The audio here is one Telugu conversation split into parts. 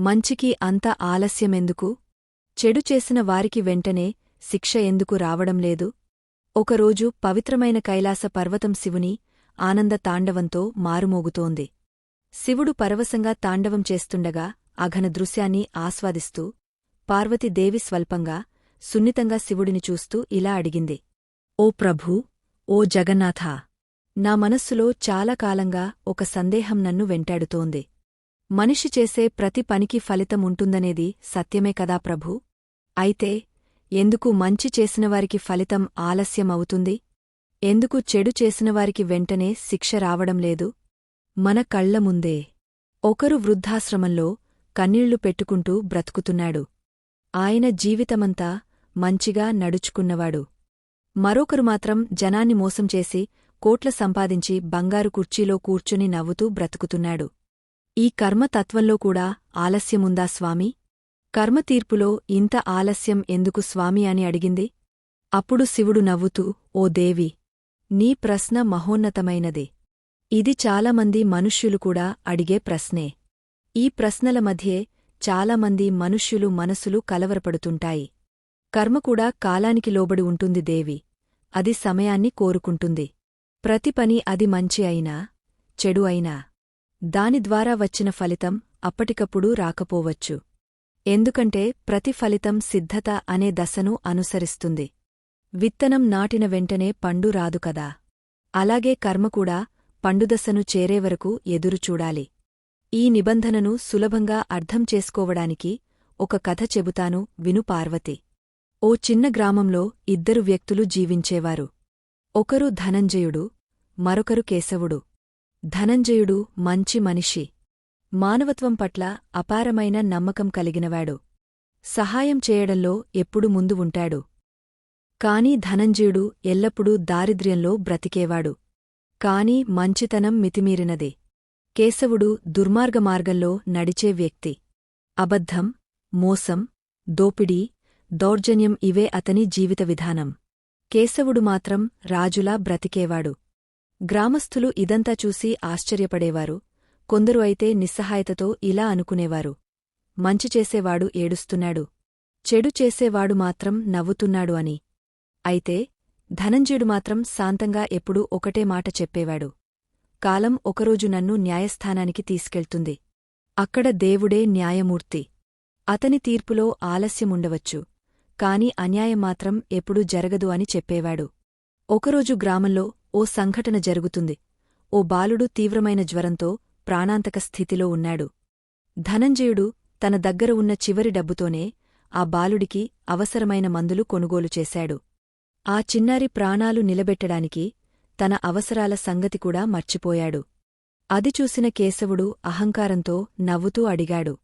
మంచికి అంత ఆలస్యమెందుకు? చెడు చేసిన వారికి వెంటనే శిక్ష ఎందుకు రావడం లేదు? ఒకరోజు పవిత్రమైన కైలాస పర్వతం శివుని ఆనంద తాండవంతో మారుమోగుతోంది. శివుడు పరవశంగా తాండవం చేస్తుండగా అఘన దృశ్యాన్ని ఆస్వాదిస్తూ పార్వతీదేవి స్వల్పంగా సున్నితంగా శివుడిని చూస్తూ ఇలా అడిగింది. ఓ ప్రభూ ఓ జగన్నాథా! నా మనస్సులో చాలా కాలంగా ఒక సందేహం నన్ను వెంటాడుతోంది. మనిషి చేసే ప్రతి పనికి ఫలితం ఉంటుందనేది సత్యమే కదా ప్రభూ? అయితే ఎందుకు మంచి చేసినవారికి ఫలితం ఆలస్యం అవుతుంది ఎందుకు చెడు చేసినవారికి వెంటనే శిక్ష రావడం లేదు? మన కళ్ళ ముందే. ఒకరు వృద్ధాశ్రమంలో కన్నీళ్ళు పెట్టుకుంటూ బ్రతుకుతున్నాడు. ఆయన జీవితమంతా మంచిగా నడుచుకున్నవాడు. మరొకరు మాత్రం జనాన్ని మోసం చేసి కోట్ల సంపాదించి బంగారు కుర్చీలో కూర్చుని నవ్వుతూ బ్రతుకుతున్నాడు. ఈ కర్మతత్వంలో కూడా ఆలస్యముందా స్వామి? కర్మతీర్పులో ఇంత ఆలస్యం ఎందుకు స్వామి అని అడిగింది? అప్పుడు శివుడు నవ్వుతూ ఓ దేవి నీ ప్రశ్న మహోన్నతమైనది. ఇది చాలామంది మనుష్యులు కూడా అడిగే ప్రశ్నే. ఈ ప్రశ్నల మధ్యే చాలామంది మనుష్యులు మనసులు కలవరపడుతుంటాయి. కర్మ కూడా కాలానికి లోబడి ఉంటుంది దేవి. అది సమయాన్ని కోరుకుంటుంది. ప్రతి పని అది మంచి అయినా చెడు అయినా దాని ద్వారా వచ్చిన ఫలితం అప్పటికప్పుడు రాకపోవచ్చు. ఎందుకంటే ప్రతి ఫలితం సిద్ధత అనే దశను అనుసరిస్తుంది. విత్తనం నాటిన వెంటనే పండు రాదు కదా. అలాగే కర్మ కూడా పండుదశను చేరేవరకు ఎదురుచూడాలి ఈ నిబంధనను సులభంగా అర్థం చేసుకోవడానికి ఒక కథ చెబుతాను విను పార్వతి. ఓ చిన్న గ్రామంలో ఇద్దరు వ్యక్తులు జీవించేవారు. ఒకరు ధనంజయుడు మరొకరు కేశవుడు. ధనంజయుడు మంచి మనిషి. మానవత్వం పట్ల అపారమైన నమ్మకం కలిగినవాడు. సహాయం చేయడంలో ఎప్పుడు ముందు ఉంటాడు. కాని ధనంజయుడు ఎల్లప్పుడూ దారిద్ర్యంలో బ్రతికేవాడు. కాని మంచితనం మితిమీరినదే. కేశవుడు దుర్మార్గమార్గంలో నడిచే వ్యక్తి. అబద్ధం మోసం దోపిడీ దౌర్జన్యం ఇవే అతని జీవిత విధానం. కేశవుడు మాత్రం రాజులా బ్రతికేవాడు. గ్రామస్థులు ఇదంతా చూసి ఆశ్చర్యపడేవారు. కొందరు అయితే నిస్సహాయతతో ఇలా అనుకునేవారు. మంచి చేసేవాడు ఏడుస్తున్నాడు. చెడు చేసేవాడు మాత్రం నవ్వుతున్నాడు అని. అయితే ధనంజయుడు మాత్రం శాంతంగా ఎప్పుడూ ఒకటే మాట చెప్పేవాడు. కాలం ఒకరోజు నన్ను న్యాయస్థానానికి తీసుకెళ్తుంది. అక్కడ దేవుడే న్యాయమూర్తి. అతని తీర్పులో ఆలస్యముండవచ్చు. కాని అన్యాయం మాత్రం ఎప్పుడూ జరగదు అని చెప్పేవాడు. ఒకరోజు గ్రామంలో ఓ సంఘటన జరుగుతుంది. ఓ బాలుడు తీవ్రమైన జ్వరంతో ప్రాణాంతక స్థితిలో ఉన్నాడు. ధనంజయుడు తన దగ్గర ఉన్న చివరి డబ్బుతోనే ఆ బాలుడికి అవసరమైన మందులు కొనుగోలు చేశాడు. ఆ చిన్నారి ప్రాణాలు నిలబెట్టడానికి తన అవసరాల సంగతి కూడా మర్చిపోయాడు. అది చూసిన కేశవుడు అహంకారంతో నవ్వుతూ అడిగాడు.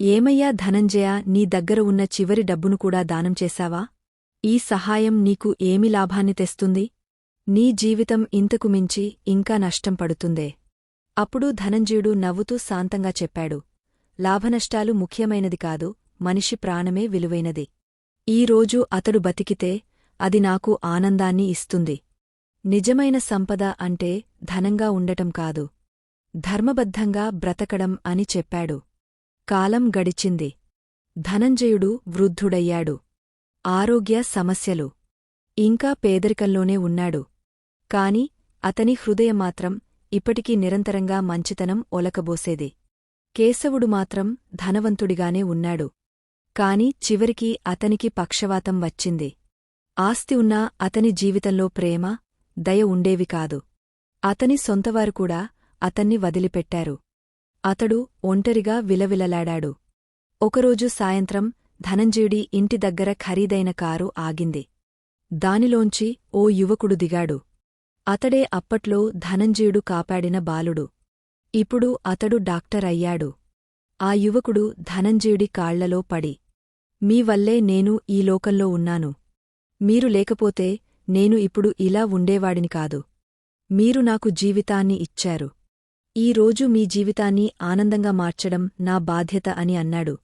ఏమయ్యా ధనంజయ నీ దగ్గర ఉన్న చివరి డబ్బును కూడా దానం చేశావా? ఈ సహాయం నీకు ఏమి లాభాన్ని తెస్తుంది? నీ జీవితం ఇంతకు మించి ఇంకా నష్టం పడుతుందే. అప్పుడు ధనంజయుడు నవ్వుతూ శాంతంగా చెప్పాడు. లాభనష్టాలు ముఖ్యమైనది కాదు మనిషి ప్రాణమే విలువైనది. ఈరోజు అతడు బతికితే అది నాకు ఆనందాన్ని ఇస్తుంది. నిజమైన సంపద అంటే ధనంగా ఉండటం కాదు. ధర్మబద్ధంగా బ్రతకడం అని చెప్పాడు. కాలం గడిచింది. ధనంజయుడు వృద్ధుడయ్యాడు. ఆరోగ్య సమస్యలు. ఇంకా పేదరికంలోనే ఉన్నాడు. కాని అతని హృదయమాత్రం ఇప్పటికీ నిరంతరంగా మంచితనం ఒలకబోసేది. కేశవుడు మాత్రం ధనవంతుడిగానే ఉన్నాడు. కాని చివరికి అతనికి పక్షవాతం వచ్చింది. ఆస్తి ఉన్నా అతని జీవితంలో ప్రేమ దయ ఉండేవి కాదు. అతని సొంతవారు కూడా అతన్ని వదిలిపెట్టారు. అతడు ఒంటరిగా విలవిలలాడాడు. ఒకరోజు సాయంత్రం ధనంజయుడి ఇంటి దగ్గర ఖరీదైన కారు ఆగింది. దానిలోంచి ఓ యువకుడు దిగాడు. అతడే అప్పట్లో ధనంజయుడు కాపాడిన బాలుడు. ఇప్పుడు అతడు డాక్టర్ అయ్యాడు ఆ యువకుడు ధనంజయుడి కాళ్ళలో పడి మీ వల్లే నేను ఈ లోకంలో ఉన్నాను. మీరు లేకపోతే నేను ఇప్పుడు ఇలా ఉండేవాడిని కాదు. మీరు నాకు జీవితాన్ని ఇచ్చారు. ఈ రోజు మీ జీవితాన్ని ఆనందంగా మార్చడం నా బాధ్యత అని అన్నాడు.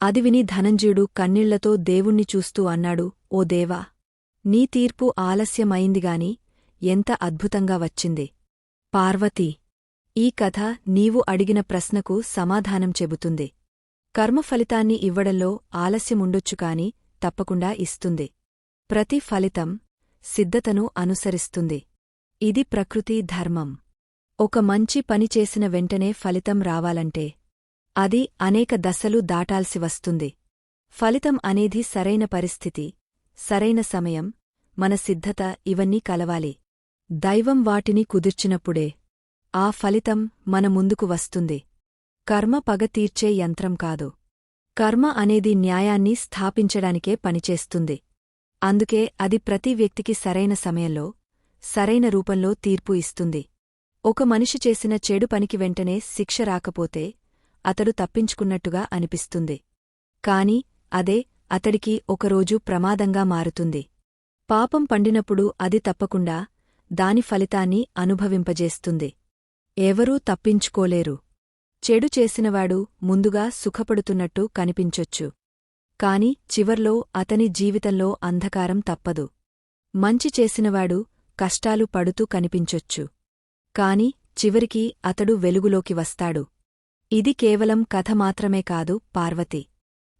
అది విని ధనంజయుడు కన్నీళ్ళతో దేవుణ్ణి చూస్తూ అన్నాడు ఓ దేవా! నీ తీర్పు ఆలస్యమైందిగాని ఎంత అద్భుతంగా వచ్చింది. పార్వతీ ఈ కథ నీవు అడిగిన ప్రశ్నకు సమాధానం చెబుతుంది. కర్మ ఫలితాన్ని ఇవ్వడంలో ఆలస్యముండొచ్చు కాని తప్పకుండా ఇస్తుంది. ప్రతి ఫలితం సిద్ధతను అనుసరిస్తుంది. ఇది ప్రకృతి ధర్మం. ఒక మంచి పని చేసిన వెంటనే ఫలితం రావాలంటే అది అనేక దశలు దాటాల్సి వస్తుంది. ఫలితం అనేది సరైన పరిస్థితి సరైన సమయం మన సిద్ధత ఇవన్నీ కలవాలి. దైవం వాటిని కుదిర్చినప్పుడే ఆ ఫలితం మన ముందుకు వస్తుంది. కర్మ పగ తీర్చే యంత్రం కాదు. కర్మ అనేది న్యాయాన్ని స్థాపించడానికే పనిచేస్తుంది. అందుకే అది ప్రతి వ్యక్తికి సరైన సమయంలో సరైన రూపంలో తీర్పు ఇస్తుంది. ఒక మనిషి చేసిన చెడు పనికి వెంటనే శిక్ష రాకపోతే అతడు తప్పించుకున్నట్టుగా అనిపిస్తుంది. కాని అదే అతడికి ఒకరోజు ప్రమాదంగా మారుతుంది. పాపం పండినప్పుడు అది తప్పకుండా దాని ఫలితాన్ని అనుభవింపజేస్తుంది. ఎవరూ తప్పించుకోలేరు. చెడు చేసినవాడు ముందుగా సుఖపడుతున్నట్టు కనిపించొచ్చు. కాని చివర్లో అతని జీవితంలో అంధకారం తప్పదు. మంచి చేసినవాడు కష్టాలు పడుతూ కనిపించొచ్చు. కాని చివరికి అతడు వెలుగులోకి వస్తాడు. ఇది కేవలం కథ మాత్రమే కాదు పార్వతి.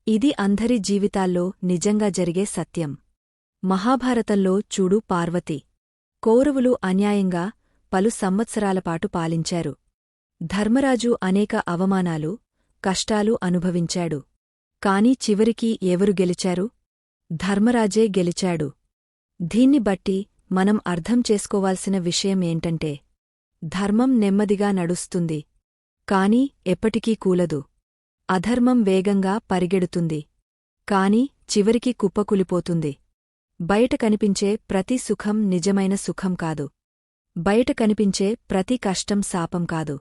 ఇది అందరి జీవితాల్లో నిజంగా జరిగే సత్యం. మహాభారతంలో చూడు పార్వతి. కౌరవులు అన్యాయంగా పలు సంవత్సరాలపాటు పాలించారు. ధర్మరాజు అనేక అవమానాలు కష్టాలు అనుభవించాడు. కాని చివరికి ఎవరు గెలిచారు? ధర్మరాజే గెలిచాడు. దీన్ని బట్టి మనం అర్థం చేసుకోవాల్సిన విషయం ఏంటంటే ధర్మం నెమ్మదిగా నడుస్తుంది. కాని ఎప్పటికీ కూలదు. అధర్మం వేగంగా పరిగెడుతుంది. కాని చివరికి కుప్పకులిపోతుంది. బయట కనిపించే ప్రతి సుఖం నిజమైన సుఖం కాదు. బయట కనిపించే ప్రతి కష్టం శాపం కాదు.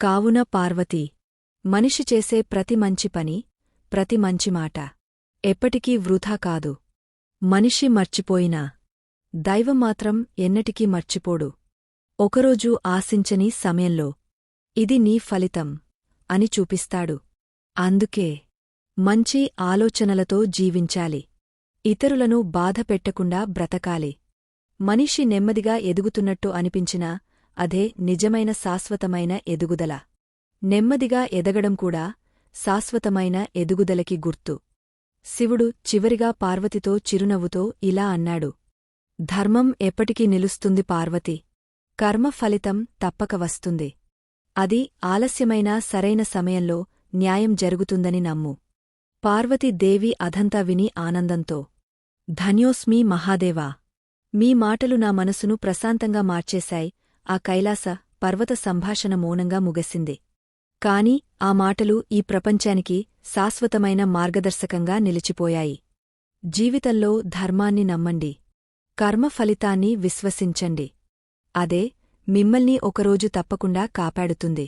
కావున పార్వతీ మనిషి చేసే ప్రతి మంచి పని ప్రతి మంచి మాట ఎప్పటికీ వృధా కాదు. మనిషి మర్చిపోయినా దైవం మాత్రం ఎన్నటికీ మర్చిపోడు. ఒకరోజు ఆశించని సమయంలో ఇది నీ ఫలితం అని చూపిస్తాడు. అందుకే మంచి ఆలోచనలతో జీవించాలి. ఇతరులను బాధపెట్టకుండా బ్రతకాలి. మనిషి నెమ్మదిగా ఎదుగుతున్నట్టు అనిపించినా అదే నిజమైన శాశ్వతమైన ఎదుగుదల. నెమ్మదిగా ఎదగడం కూడా శాశ్వతమైన ఎదుగుదలకి గుర్తు. శివుడు చివరిగా పార్వతితో చిరునవ్వుతో ఇలా అన్నాడు. ధర్మం ఎప్పటికీ నిలుస్తుంది పార్వతి. కర్మ ఫలితం తప్పక వస్తుంది. అది ఆలస్యమైనా సరైన సమయంలో న్యాయం జరుగుతుందని నమ్ము. పార్వతి అధంతా విని ఆనందంతో ధన్యోస్మీ మహాదేవా! మీ మాటలు నా మనసును ప్రశాంతంగా మార్చేశాయి. ఆ కైలాస పర్వత సంభాషణ మౌనంగా ముగసింది. కాని ఆ మాటలు ఈ ప్రపంచానికి శాశ్వతమైన మార్గదర్శకంగా నిలిచిపోయాయి. జీవితంలో ధర్మాన్ని నమ్మండి. కర్మ ఫలితాన్ని విశ్వసించండి. అదే మిమ్మల్ని ఒకరోజు తప్పకుండా కాపాడుతుంది.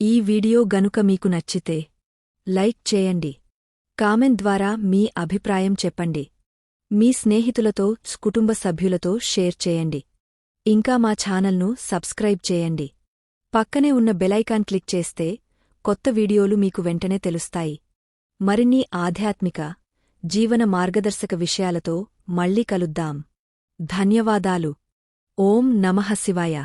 ఈ వీడియో గనుక మీకు నచ్చితే లైక్ చేయండి. కామెంట్ ద్వారా మీ అభిప్రాయం చెప్పండి. మీ స్నేహితులతో కుటుంబ సభ్యులతో షేర్ చేయండి. ఇంకా మా ఛానల్ను సబ్స్క్రైబ్ చేయండి. పక్కనే ఉన్న బెలైకాన్ క్లిక్ చేస్తే కొత్త వీడియోలు మీకు వెంటనే తెలుస్తాయి. మరిన్ని ఆధ్యాత్మిక జీవన మార్గదర్శక విషయాలతో మళ్ళీ కలుద్దాం. ధన్యవాదాలు. ఓం నమః శివాయ.